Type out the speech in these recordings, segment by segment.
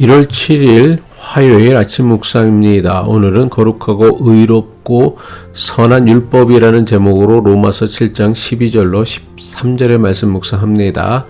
1월 7일 화요일 아침 묵상입니다. 오늘은 거룩하고 의롭고 선한 율법이라는 제목으로 로마서 7장 12절로 13절의 말씀 묵상합니다.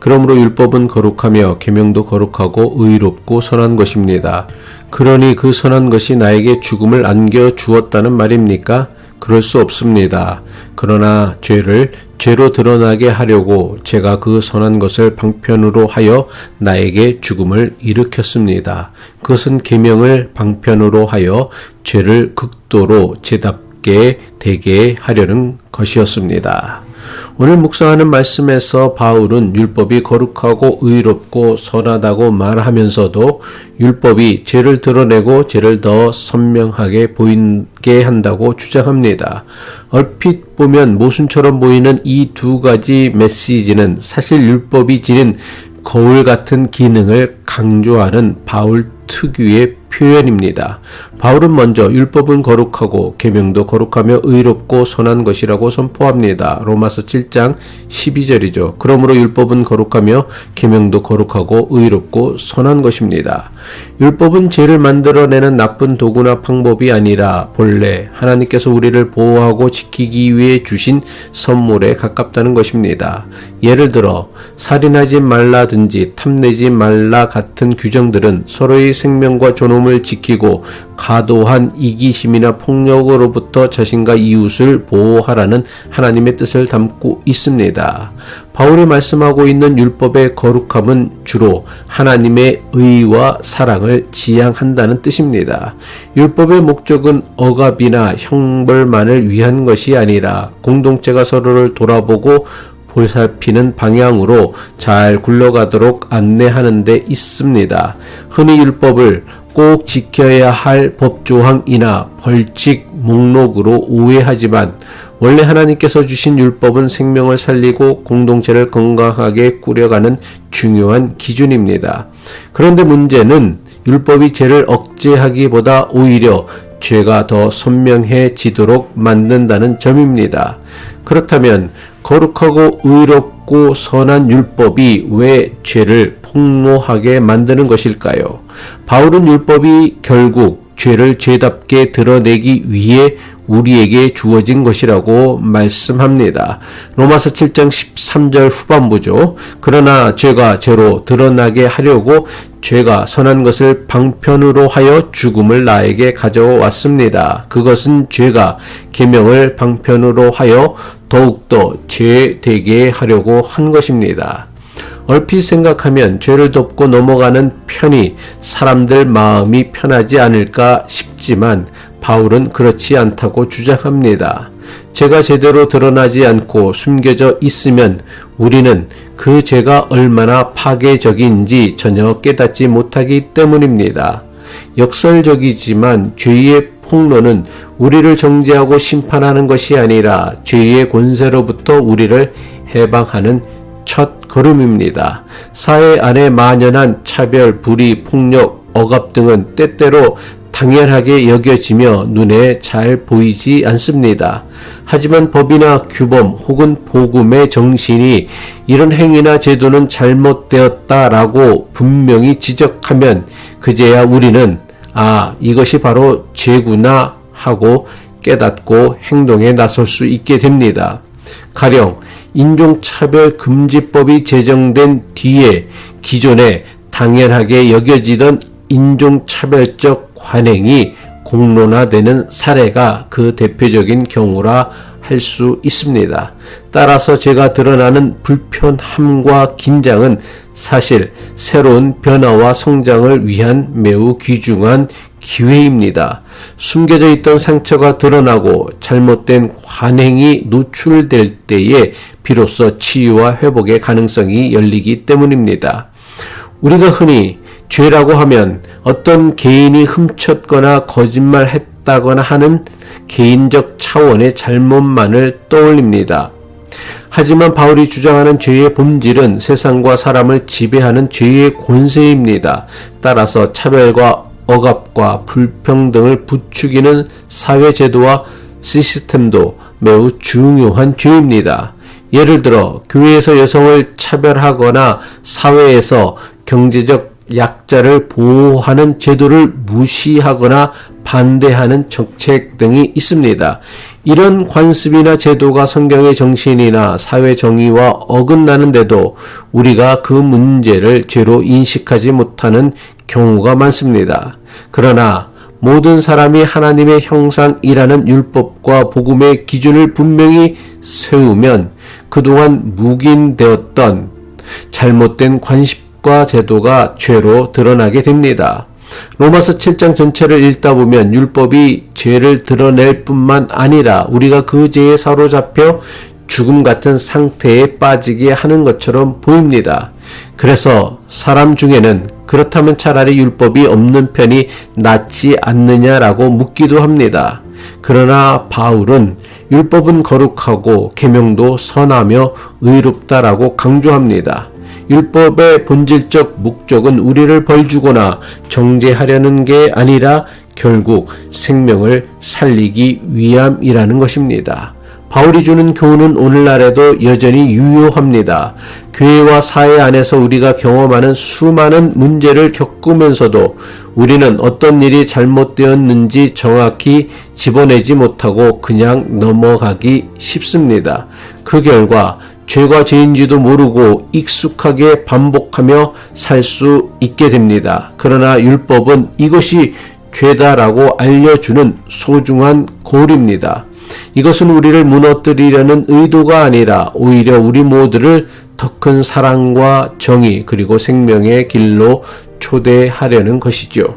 그러므로 율법은 거룩하며 계명도 거룩하고 의롭고 선한 것입니다. 그러니 그 선한 것이 나에게 죽음을 안겨 주었다는 말입니까? 그럴 수 없습니다. 그러나 죄를 죄로 드러나게 하려고 제가 그 선한 것을 방편으로 하여 나에게 죽음을 일으켰습니다. 그것은 계명을 방편으로 하여 죄를 극도로 죄답게 되게 하려는 것이었습니다. 오늘 묵상하는 말씀에서 바울은 율법이 거룩하고 의롭고 선하다고 말하면서도 율법이 죄를 드러내고 죄를 더 선명하게 보이게 한다고 주장합니다. 얼핏 보면 모순처럼 보이는 이 두 가지 메시지는 사실 율법이 지닌 거울 같은 기능을 강조하는 바울 특유의 표현입니다. 바울은 먼저 율법은 거룩하고 계명도 거룩하며 의롭고 선한 것이라고 선포합니다. 로마서 7장 12절이죠. 그러므로 율법은 거룩하며 계명도 거룩하고 의롭고 선한 것입니다. 율법은 죄를 만들어내는 나쁜 도구나 방법이 아니라 본래 하나님께서 우리를 보호하고 지키기 위해 주신 선물에 가깝다는 것입니다. 예를 들어 살인하지 말라든지 탐내지 말라 같은 규정들은 서로의 생명과 존엄 을 지키고 과도한 이기심이나 폭력으로부터 자신과 이웃을 보호하라는 하나님의 뜻을 담고 있습니다. 바울이 말씀하고 있는 율법의 거룩함은 주로 하나님의 의와 사랑을 지향한다는 뜻입니다. 율법의 목적은 억압이나 형벌만을 위한 것이 아니라 공동체가 서로를 돌아보고 보살피는 방향으로 잘 굴러가도록 안내하는 데 있습니다. 흔히 율법을 꼭 지켜야 할 법조항이나 벌칙 목록으로 오해하지만 원래 하나님께서 주신 율법은 생명을 살리고 공동체를 건강하게 꾸려가는 중요한 기준입니다. 그런데 문제는 율법이 죄를 억제하기보다 오히려 죄가 더 선명해지도록 만든다는 점입니다. 그렇다면 거룩하고 의롭고 선한 율법이 왜 죄를 폭로하게 만드는 것일까요? 바울은 율법이 결국 죄를 죄답게 드러내기 위해 우리에게 주어진 것이라고 말씀합니다. 로마서 7장 13절 후반부죠. 그러나 죄가 죄로 드러나게 하려고 죄가 선한 것을 방편으로 하여 죽음을 나에게 가져왔습니다. 그것은 죄가 계명을 방편으로 하여 더욱더 죄 되게 하려고 한 것입니다. 얼핏 생각하면 죄를 덮고 넘어가는 편이 사람들 마음이 편하지 않을까 싶지만 바울은 그렇지 않다고 주장합니다. 죄가 제대로 드러나지 않고 숨겨져 있으면 우리는 그 죄가 얼마나 파괴적인지 전혀 깨닫지 못하기 때문입니다. 역설적이지만 죄의 폭로는 우리를 정죄하고 심판하는 것이 아니라 죄의 권세로부터 우리를 해방하는 첫 걸음입니다. 사회 안에 만연한 차별, 불의, 폭력, 억압 등은 때때로 당연하게 여겨지며 눈에 잘 보이지 않습니다. 하지만 법이나 규범 혹은 복음의 정신이 이런 행위나 제도는 잘못되었다라고 분명히 지적하면 그제야 우리는 아, 이것이 바로 죄구나 하고 깨닫고 행동에 나설 수 있게 됩니다. 가령 인종차별 금지법이 제정된 뒤에 기존에 당연하게 여겨지던 인종차별적 관행이 공론화되는 사례가 그 대표적인 경우라 할 수 있습니다. 따라서 제가 드러나는 불편함과 긴장은 사실 새로운 변화와 성장을 위한 매우 귀중한 기회입니다. 숨겨져 있던 상처가 드러나고 잘못된 관행이 노출될 때에 비로소 치유와 회복의 가능성이 열리기 때문입니다. 우리가 흔히 죄라고 하면 어떤 개인이 훔쳤거나 거짓말했다거나 하는 개인적 차원의 잘못만을 떠올립니다. 하지만 바울이 주장하는 죄의 본질은 세상과 사람을 지배하는 죄의 권세입니다. 따라서 차별과 억압과 불평등을 부추기는 사회제도와 시스템도 매우 중요한 죄입니다. 예를 들어 교회에서 여성을 차별하거나 사회에서 경제적 약자를 보호하는 제도를 무시하거나 반대하는 정책 등이 있습니다. 이런 관습이나 제도가 성경의 정신이나 사회 정의와 어긋나는데도 우리가 그 문제를 죄로 인식하지 못하는 경우가 많습니다. 그러나 모든 사람이 하나님의 형상이라는 율법과 복음의 기준을 분명히 세우면 그동안 묵인되었던 잘못된 관습 과 제도가 죄로 드러나게 됩니다. 로마서 7장 전체를 읽다 보면 율법이 죄를 드러낼 뿐만 아니라 우리가 그 죄에 사로잡혀 죽음 같은 상태에 빠지게 하는 것처럼 보입니다. 그래서 사람 중에는 그렇다면 차라리 율법이 없는 편이 낫지 않느냐라고 묻기도 합니다. 그러나 바울은 율법은 거룩하고 계명도 선하며 의롭다라고 강조합니다. 율법의 본질적 목적은 우리를 벌주거나 정죄하려는 게 아니라 결국 생명을 살리기 위함이라는 것입니다. 바울이 주는 교훈은 오늘날에도 여전히 유효합니다. 교회와 사회 안에서 우리가 경험하는 수많은 문제를 겪으면서도 우리는 어떤 일이 잘못되었는지 정확히 집어내지 못하고 그냥 넘어가기 쉽습니다. 그 결과 죄가 죄인지도 모르고 익숙하게 반복하며 살 수 있게 됩니다. 그러나 율법은 이것이 죄다라고 알려주는 소중한 고리입니다. 이것은 우리를 무너뜨리려는 의도가 아니라 오히려 우리 모두를 더 큰 사랑과 정의 그리고 생명의 길로 초대하려는 것이죠.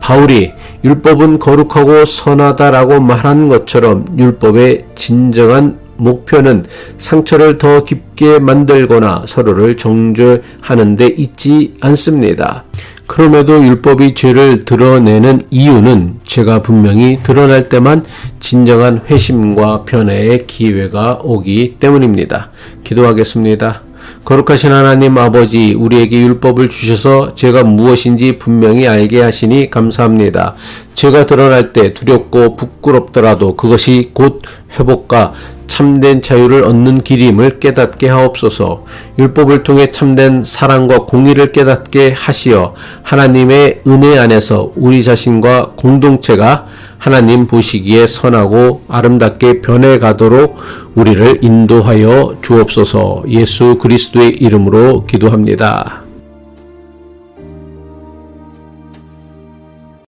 바울이 율법은 거룩하고 선하다라고 말한 것처럼 율법의 진정한 목표는 상처를 더 깊게 만들거나 서로를 정죄하는 데 있지 않습니다. 그럼에도 율법이 죄를 드러내는 이유는 죄가 분명히 드러날 때만 진정한 회심과 변화의 기회가 오기 때문입니다. 기도하겠습니다. 거룩하신 하나님 아버지, 우리에게 율법을 주셔서 죄가 무엇인지 분명히 알게 하시니 감사합니다. 죄가 드러날 때 두렵고 부끄럽더라도 그것이 곧 회복과 참된 자유를 얻는 길임을 깨닫게 하옵소서. 율법을 통해 참된 사랑과 공의를 깨닫게 하시어 하나님의 은혜 안에서 우리 자신과 공동체가 하나님 보시기에 선하고 아름답게 변해가도록 우리를 인도하여 주옵소서 예수 그리스도의 이름으로 기도합니다.